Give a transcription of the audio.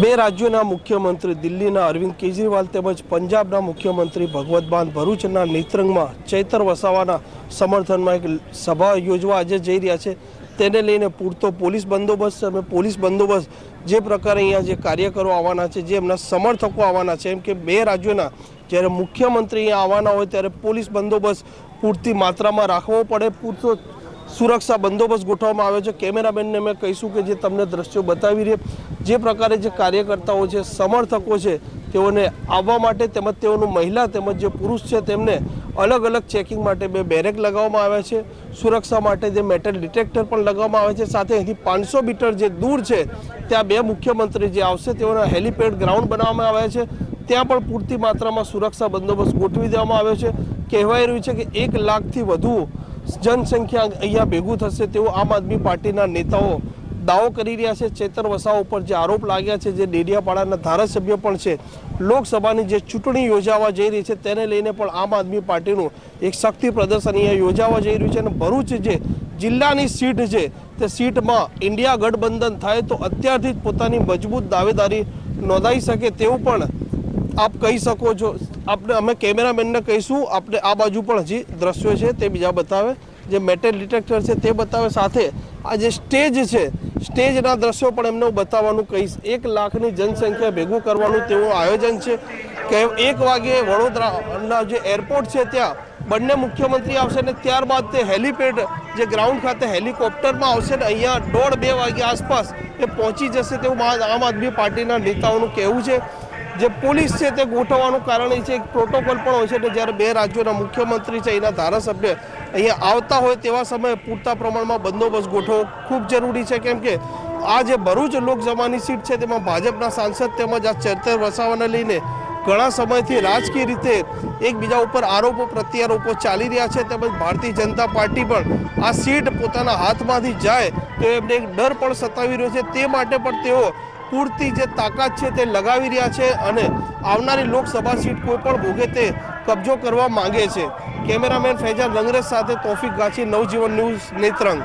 બે રાજ્યોના મુખ્યમંત્રી દિલ્હીના અરવિંદ કેજરીવાલ તેમજ પંજાબના મુખ્યમંત્રી ભગવતબાન ભરૂચના નેત્રંગમાં ચૈતર વસાવાના સમર્થનમાં એક સભા યોજવા આજે જઈ રહ્યા છે. તેને લઈને પૂરતો પોલીસ બંદોબસ્ત અને પોલીસ બંદોબસ્ત જે પ્રકારે અહીંયા જે કાર્યકરો આવવાના છે, જે એમના સમર્થકો આવવાના છે, એમ કે બે રાજ્યોના જ્યારે મુખ્યમંત્રી અહીંયા આવવાના હોય ત્યારે પોલીસ બંદોબસ્ત પૂરતી માત્રામાં રાખવો પડે, પૂરતો સુરક્ષા બંદોબસ્ત ગોઠવવામાં આવ્યો છે. કેમેરામેનને અમે કહીશું કે જે તમને દ્રશ્યો બતાવી રહી જે પ્રકારે જે કાર્યકર્તાઓ છે, સમર્થકો છે, તેઓને આવવા માટે તેમજ તેઓનું મહિલા તેમજ જે પુરુષ છે, તેમને અલગ અલગ ચેકિંગ માટે બે બેરેક લગાવવામાં આવ્યા છે. સુરક્ષા માટે જે મેટલ ડિટેક્ટર પણ લગાવવામાં આવે છે. સાથે અહીંથી પાંચસો મીટર જે દૂર છે, ત્યાં બે મુખ્યમંત્રી જે આવશે, તેઓના હેલિપેડ ગ્રાઉન્ડ બનાવવામાં આવ્યા છે. ત્યાં પણ પૂરતી માત્રામાં સુરક્ષા બંદોબસ્ત ગોઠવી દેવામાં આવ્યો છે. કહેવાય રહ્યું છે કે એક લાખથી વધુ જનસંખ્યા અહીંયા ભેગું થશે તેવું આમ આદમી પાર્ટીના નેતાઓ દાવો કરી રહ્યા છે. ચેતર વસાવા ઉપર જે આરોપ લાગ્યા છે, જે ડેડિયાપાડાના ધારાસભ્ય પણ છે, લોકસભાની જે ચૂંટણી યોજાવા જઈ રહી છે, તેને લઈને પણ આમ આદમી પાર્ટીનું એક શક્તિ પ્રદર્શન અહીંયા યોજાવા જઈ રહ્યું છે અને ભરૂચ જે જિલ્લાની સીટ છે, તે સીટમાં ઇન્ડિયા ગઠબંધન થાય તો અત્યારથી જ પોતાની મજબૂત દાવેદારી નોંધાઈ શકે તેવું પણ આપ કહી શકો છો. આપણે અમે કેમેરામેનને કહીશું આપણે આ બાજુ પણ હજી દ્રશ્યો છે, તે બીજા બતાવે. જે મેટલ ડિટેક્ટર છે, તે બતાવે સાથે આ જે સ્ટેજ છે સ્ટેજના દ્રશ્યો પણ એમને બતાવવાનું કહીશ. એક લાખની જનસંખ્યા ભેગું કરવાનું તેવું આયોજન છે. કે એક વાગે વડોદરાના જે એરપોર્ટ છે ત્યાં બંને મુખ્યમંત્રી આવશે ને ત્યારબાદ તે હેલિપેડ જે ગ્રાઉન્ડ ખાતે હેલિકોપ્ટરમાં આવશે ને અહીંયા દોઢ બે વાગ્યા આસપાસ એ પહોંચી જશે તેવું આમ આદમી પાર્ટીના નેતાઓનું કહેવું છે. જે પોલીસ છે તે ગોઠવવાનું કારણ એ છે. એક પ્રોટોકોલ પણ હોય છે ને જ્યારે બે રાજ્યોના મુખ્યમંત્રી છે એના ધારાસભ્ય અહીંયા આવતા હોય તેવા સમયે પૂરતા પ્રમાણમાં બંદોબસ્ત ગોઠવો ખૂબ જરૂરી છે, કેમ કે આ જે ભરૂચ લોકસભાની સીટ છે તેમાં ભાજપના સાંસદ તેમજ આ ચેતર વસાવાને લઈને ઘણા સમયથી રાજકીય રીતે એકબીજા ઉપર આરોપો, પ્રત્યારોપો ચાલી રહ્યા છે તેમજ ભારતીય જનતા પાર્ટી પણ આ સીટ પોતાના હાથમાંથી જાય તો એમને એક ડર પણ સતાવી રહ્યો છે. તે માટે પણ તેઓ પૂરતી જે તાકાત છે તે લગાવી રહ્યા છે અને આવનારી લોકસભા સીટ કોઈ પણ ભોગે તે કબજો કરવા માંગે છે. કેમેરામેન ફૈજાન રંગરેજ સાથે તોફિક ગાછી નવજીવન ન્યૂઝ, નેત્રંગ.